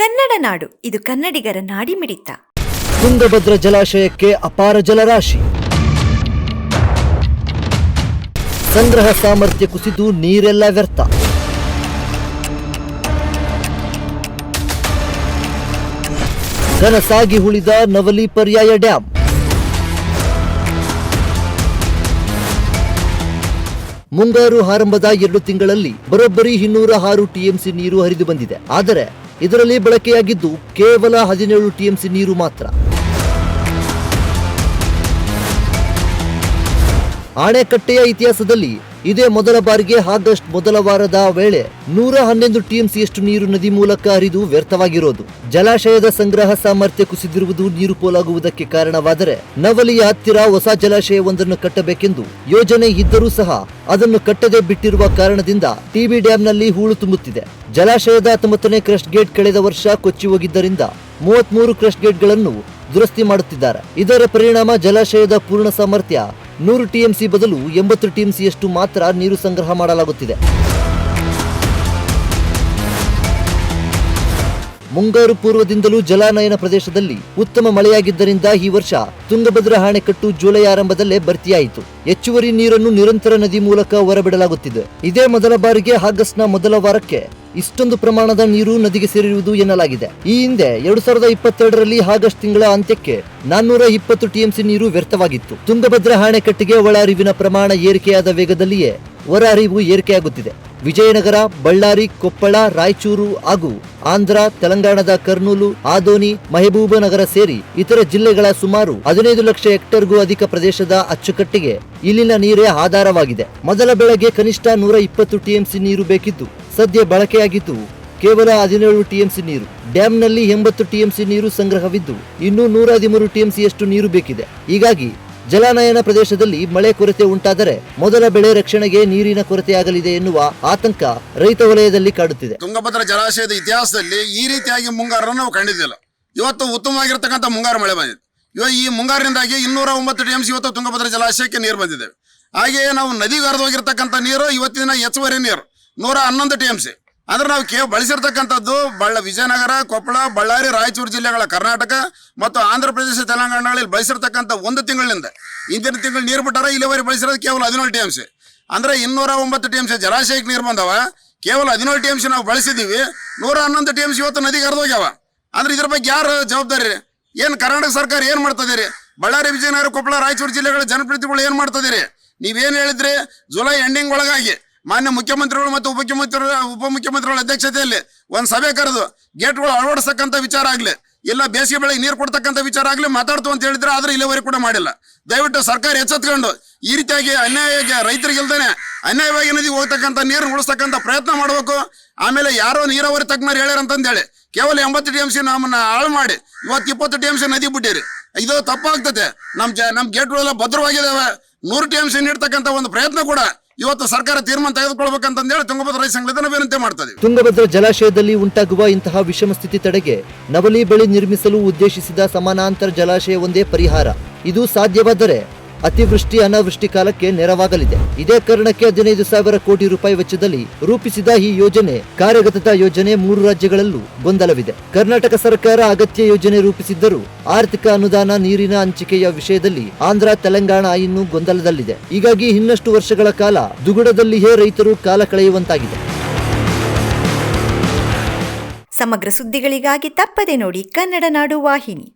ಕನ್ನಡ ನಾಡು, ಇದು ಕನ್ನಡಿಗರ ನಾಡಿ ಮಿಡಿತ ತುಂಗಭದ್ರ ಜಲಾಶಯಕ್ಕೆ ಅಪಾರ ಜಲರಾಶಿ. ಸಂಗ್ರಹ ಸಾಮರ್ಥ್ಯ ಕುಸಿದು ನೀರೆಲ್ಲ ವ್ಯರ್ಥ. ಕನಸಾಗಿ ಉಳಿದ ನವಲಿ ಪರ್ಯಾಯ ಡ್ಯಾಂ. ಮುಂಗಾರು ಆರಂಭದ ಎರಡು ತಿಂಗಳಲ್ಲಿ ಬರೋಬ್ಬರಿ ಇನ್ನೂರ ಆರು ಟಿಎಂಸಿ ನೀರು ಹರಿದು ಬಂದಿದೆ. ಆದರೆ ಇದರಲ್ಲಿ ಬಳಕೆಯಾಗಿದ್ದು ಕೇವಲ ಹದಿನೇಳು ಟಿಎಂಸಿ ನೀರು ಮಾತ್ರ. ಆಣೆಕಟ್ಟೆಯ ಇತಿಹಾಸದಲ್ಲಿ ಇದೇ ಮೊದಲ ಬಾರಿಗೆ ಆಗಸ್ಟ್ ಮೊದಲ ವಾರದ ವೇಳೆ ನೂರ ಹನ್ನೊಂದು ಟಿಎಂಸಿಯಷ್ಟು ನೀರು ನದಿ ಮೂಲಕ ಹರಿದು ವ್ಯರ್ಥವಾಗಿರೋದು. ಜಲಾಶಯದ ಸಂಗ್ರಹ ಸಾಮರ್ಥ್ಯ ಕುಸಿದಿರುವುದು ನೀರು ಪೋಲಾಗುವುದಕ್ಕೆ ಕಾರಣವಾದರೆ ನವಲಿಯ ಹತ್ತಿರ ಹೊಸ ಜಲಾಶಯವೊಂದನ್ನು ಕಟ್ಟಬೇಕೆಂದು ಯೋಜನೆ ಇದ್ದರೂ ಸಹ ಅದನ್ನು ಕಟ್ಟದೆ ಬಿಟ್ಟಿರುವ ಕಾರಣದಿಂದ ಟಿಬಿ ಡ್ಯಾಂನಲ್ಲಿ ಹೂಳು ತುಂಬುತ್ತಿದೆ. ಜಲಾಶಯದ ಹತ್ತೊಂಬತ್ತನೇ ಕ್ರಸ್ಟ್ ಗೇಟ್ ಕಳೆದ ವರ್ಷ ಕೊಚ್ಚಿ ಹೋಗಿದ್ದರಿಂದ ಮೂವತ್ಮೂರು ಕ್ರಸ್ಟ್ ಗೇಟ್ಗಳನ್ನು ದುರಸ್ತಿ ಮಾಡುತ್ತಿದ್ದಾರೆ. ಇದರ ಪರಿಣಾಮ ಜಲಾಶಯದ ಪೂರ್ಣ ಸಾಮರ್ಥ್ಯ ನೂರು ಟಿಎಂಸಿ ಬದಲು ಎಂಬತ್ತು ಟಿಎಂಸಿಯಷ್ಟು ಮಾತ್ರ ನೀರು ಸಂಗ್ರಹ ಮಾಡಲಾಗುತ್ತಿದೆ. ಮುಂಗಾರು ಪೂರ್ವದಿಂದಲೂ ಜಲಾನಯನ ಪ್ರದೇಶದಲ್ಲಿ ಉತ್ತಮ ಮಳೆಯಾಗಿದ್ದರಿಂದ ಈ ವರ್ಷ ತುಂಗಭದ್ರಾ ಅಣೆಕಟ್ಟು ಜುಲೈ ಆರಂಭದಲ್ಲೇ ಭರ್ತಿಯಾಯಿತು. ಹೆಚ್ಚುವರಿ ನೀರನ್ನು ನಿರಂತರ ನದಿ ಮೂಲಕ ಹೊರಬಿಡಲಾಗುತ್ತಿದೆ. ಇದೇ ಮೊದಲ ಬಾರಿಗೆ ಆಗಸ್ಟ್ನ ಮೊದಲ ವಾರಕ್ಕೆ ಇಷ್ಟೊಂದು ಪ್ರಮಾಣದ ನೀರು ನದಿಗೆ ಸೇರಿರುವುದು ಎನ್ನಲಾಗಿದೆ. ಈ ಹಿಂದೆ ಎರಡು ಸಾವಿರದ ಇಪ್ಪತ್ತೆರಡರಲ್ಲಿ ಆಗಸ್ಟ್ ತಿಂಗಳ ಅಂತ್ಯಕ್ಕೆ ನಾನ್ನೂರ ಇಪ್ಪತ್ತು ಟಿಎಂಸಿ ನೀರು ವ್ಯರ್ಥವಾಗಿತ್ತು. ತುಂಗಭದ್ರಾ ಅಣೆಕಟ್ಟಿಗೆ ಒಳ ಹರಿವಿನ ಪ್ರಮಾಣ ಏರಿಕೆಯಾದ ವೇಗದಲ್ಲಿಯೇ ಹೊರ ಹರಿವು ಏರಿಕೆಯಾಗುತ್ತಿದೆ. ವಿಜಯನಗರ, ಬಳ್ಳಾರಿ, ಕೊಪ್ಪಳ, ರಾಯಚೂರು ಹಾಗೂ ಆಂಧ್ರ, ತೆಲಂಗಾಣದ ಕರ್ನೂಲು ಆದೋನಿ ಮಹಬೂಬನಗರ ಸೇರಿ ಇತರ ಜಿಲ್ಲೆಗಳ ಸುಮಾರು ಹದಿನೈದು ಲಕ್ಷ ಹೆಕ್ಟರ್ಗೂ ಅಧಿಕ ಪ್ರದೇಶದ ಅಚ್ಚುಕಟ್ಟಿಗೆ ಇಲ್ಲಿನ ನೀರೇ ಆಧಾರವಾಗಿದೆ. ಮೊದಲ ಬೆಳಗ್ಗೆ ಕನಿಷ್ಠ ನೂರ ಇಪ್ಪತ್ತು ಟಿಎಂಸಿ ನೀರು ಬೇಕಿದ್ದು ಸದ್ಯ ಬಳಕೆಯಾಗಿದ್ದು ಕೇವಲ ಹದಿನೇಳು ಟಿಎಂಸಿ ನೀರು. ಡ್ಯಾಂನಲ್ಲಿ ಎಂಬತ್ತು ಟಿಎಂಸಿ ನೀರು ಸಂಗ್ರಹವಿದ್ದು ಇನ್ನೂ ನೂರ ಹದಿಮೂರು ಟಿಎಂಸಿಯಷ್ಟು ನೀರು ಬೇಕಿದೆ. ಹೀಗಾಗಿ ಜಲಾನಯನ ಪ್ರದೇಶದಲ್ಲಿ ಮಳೆ ಕೊರತೆ ಉಂಟಾದರೆ ಮೊದಲ ಬೆಳೆ ರಕ್ಷಣೆಗೆ ನೀರಿನ ಕೊರತೆಯಾಗಲಿದೆ ಎನ್ನುವ ಆತಂಕ ರೈತ ವಲಯದಲ್ಲಿ ಕಾಡುತ್ತಿದೆ. ತುಂಗಭದ್ರಾ ಜಲಾಶಯದ ಇತಿಹಾಸದಲ್ಲಿ ಈ ರೀತಿಯಾಗಿ ಮುಂಗಾರನ್ನು ನಾವು ಕಂಡಿದ್ದಿಲ್ಲ. ಇವತ್ತು ಉತ್ತಮವಾಗಿರ್ತಕ್ಕಂಥ ಮುಂಗಾರು ಮಳೆ ಬಂದಿದೆ. ಇವಾಗ ಈ ಮುಂಗಾರಿನಿಂದಾಗಿ ಇನ್ನೂರ ಒಂಬತ್ತು ಟಿ ಎಂ ಇವತ್ತು ತುಂಗಭದ್ರ ಜಲಾಶಯಕ್ಕೆ ನೀರು ಬಂದಿದೆ. ಹಾಗೆಯೇ ನಾವು ನದಿಗೆ ಹರಿದು ಹೋಗಿರ್ತಕ್ಕಂಥ ನೀರು, ಇವತ್ತಿನ ಹೆಚ್ಚುವರಿ ನೀರು, ನೂರ ಹನ್ನೊಂದು ಟಿ ಎಂ ಅಂದ್ರೆ ನಾವು ಕೇವ್ ಬಳಸಿರ್ತಕ್ಕಂಥದ್ದು ಬಳ್ಳ ವಿಜಯನಗರ, ಕೊಪ್ಪಳ, ಬಳ್ಳಾರಿ, ರಾಯಚೂರು ಜಿಲ್ಲೆಗಳ ಕರ್ನಾಟಕ ಮತ್ತು ಆಂಧ್ರ ಪ್ರದೇಶ, ತೆಲಂಗಾಣಗಳಲ್ಲಿ ಬಳಸಿರ್ತಕ್ಕಂಥ ಒಂದು ತಿಂಗಳಿಂದ ಇಂದಿನ ತಿಂಗಳು ನೀರು ಬಿಟ್ಟಾರ, ಇಲ್ಲಿವರೆ ಬಳಸಿರೋದು ಕೇವಲ ಹದಿನೇಳು ಟಿ ಎಂ ಸಿ. ಅಂದ್ರೆ ಇನ್ನೂರ ಒಂಬತ್ತು ಟಿ ಎಂ ಜಲಾಶಯಕ್ಕೆ ನೀರು ಬಂದವ. ಕೇವಲ ಹದಿನೇಳು ಟಿ ಎಂ ನಾವು ಬಳಸಿದ್ದೀವಿ. ನೂರ ಹನ್ನೊಂದು ಟಿ ಎಂ ಇವತ್ತು ನದಿಗೆ ಹರಿದು ಹೋಗ್ಯಾವ. ಅಂದ್ರೆ ಇದ್ರ ಬಗ್ಗೆ ಯಾರು ಜವಾಬ್ದಾರಿ ರೀ? ಏನು ಕರ್ನಾಟಕ ಸರ್ಕಾರ ಏನು ಮಾಡ್ತದಿರಿ ಬಳ್ಳಾರಿ, ವಿಜಯನಗರ, ಕೊಪ್ಪಳ, ರಾಯಚೂರು ಜಿಲ್ಲೆಗಳ ಜನಪ್ರತಿನಿಧಿಗಳು ಏನು ಮಾಡ್ತದಿರಿ ನೀವೇನು ಹೇಳಿದ್ರಿ? ಜುಲೈ ಎಂಡಿಂಗ್ ಒಳಗಾಗಿ ಮಾನ್ಯ ಮುಖ್ಯಮಂತ್ರಿಗಳು ಮತ್ತು ಉಪಮುಖ್ಯಮಂತ್ರಿಗಳ ಉಪಮುಖ್ಯಮಂತ್ರಿಗಳ ಅಧ್ಯಕ್ಷತೆಯಲ್ಲಿ ಒಂದು ಸಭೆ ಕರೆದು ಗೇಟ್ಗಳು ಅಳವಡಿಸ್ತಕ್ಕಂಥ ವಿಚಾರ ಆಗಲಿ, ಇಲ್ಲ ಬೇಸಿಗೆ ಬೆಳೆಗೆ ನೀರು ಕೊಡ್ತಕ್ಕಂಥ ವಿಚಾರ ಆಗಲಿ ಮಾತಾಡ್ತು ಅಂತ ಹೇಳಿದ್ರೆ ಆದ್ರೆ ಇಲ್ಲಿವರೆಗೆ ಕೂಡ ಮಾಡಿಲ್ಲ. ದಯವಿಟ್ಟು ಸರ್ಕಾರ ಎಚ್ಚೆತ್ಕೊಂಡು ಈ ರೀತಿಯಾಗಿ ಅನ್ಯಾಯ ರೈತರಿಗೆ ಇಲ್ದೇನೆ ಅನ್ಯಾಯವಾಗಿ ನದಿಗೆ ಹೋಗ್ತಕ್ಕಂಥ ನೀರನ್ನು ಉಳಿಸ್ತಕ್ಕಂಥ ಪ್ರಯತ್ನ ಮಾಡಬೇಕು. ಆಮೇಲೆ ಯಾರೋ ನೀರಾವರಿ ತಜ್ಞರು ಹೇಳ್ಯಾರ ಅಂತಂದೇಳಿ, ಕೇವಲ ಎಂಬತ್ತು ಟಿ ಎಂ ಸಿ ನಮ್ಮನ್ನ ಹಾಳು ಮಾಡಿ, ಇವತ್ತು ಇಪ್ಪತ್ತು ಟಿ ಎಂ ಸಿ ನದಿ ಬಿಟ್ಟಿರಿ. ಇದು ತಪ್ಪಾಗ್ತದೆ. ನಮ್ಮ ಜ ನಮ್ಮ ಗೇಟ್ಗಳೆಲ್ಲ ಭದ್ರವಾಗಿದ್ದಾವೆ ನೂರು ಟಿ ಎಂ ಸಿ ನೀಡ್ತಕ್ಕಂಥ ಒಂದು ಪ್ರಯತ್ನ ಕೂಡ ಇವತ್ತು ಸರ್ಕಾರ ತೀರ್ಮಾನ ತೆಗೆದುಕೊಳ್ಬೇಕಂತಂದೇಳಿ ತುಂಗಭದ್ರಾ ರೈತ ಸಂಘದಿಂದ ವಿನಂತಿ ಮಾಡ್ತದೆ ತುಂಗಭದ್ರ ಜಲಾಶಯದಲ್ಲಿ ಉಂಟಾಗುವ ಇಂತಹ ವಿಷಮ ಸ್ಥಿತಿ ತಡೆಗೆ ನವಲಿ ಬಳಿ ನಿರ್ಮಿಸಲು ಉದ್ದೇಶಿಸಿದ ಸಮಾನಾಂತರ ಜಲಾಶಯ ಒಂದೇ ಪರಿಹಾರ. ಇದು ಸಾಧ್ಯವಾದರೆ ಅತಿವೃಷ್ಟಿ, ಅನಾವೃಷ್ಟಿ ಕಾಲಕ್ಕೆ ನೆರವಾಗಲಿದೆ. ಇದೇ ಕಾರಣಕ್ಕೆ ಹದಿನೈದು ಸಾವಿರ ಕೋಟಿ ರೂಪಾಯಿ ವೆಚ್ಚದಲ್ಲಿ ರೂಪಿಸಿದ ಈ ಯೋಜನೆ ಕಾರ್ಯಗತದ ಯೋಜನೆ ಮೂರು ರಾಜ್ಯಗಳಲ್ಲೂ ಗೊಂದಲವಿದೆ. ಕರ್ನಾಟಕ ಸರ್ಕಾರ ಅಗತ್ಯ ಯೋಜನೆ ರೂಪಿಸಿದ್ದರೂ ಆರ್ಥಿಕ ಅನುದಾನ, ನೀರಿನ ಹಂಚಿಕೆಯ ವಿಷಯದಲ್ಲಿ ಆಂಧ್ರ, ತೆಲಂಗಾಣ ಇನ್ನೂ ಗೊಂದಲದಲ್ಲಿದೆ. ಹೀಗಾಗಿ ಇನ್ನಷ್ಟು ವರ್ಷಗಳ ಕಾಲ ದುಗುಡದಲ್ಲಿಯೇ ರೈತರು ಕಾಲ ಕಳೆಯುವಂತಾಗಿದೆ. ಸಮಗ್ರ ಸುದ್ದಿಗಳಿಗಾಗಿ ತಪ್ಪದೆ ನೋಡಿ ಕನ್ನಡ ನಾಡು ವಾಹಿನಿ.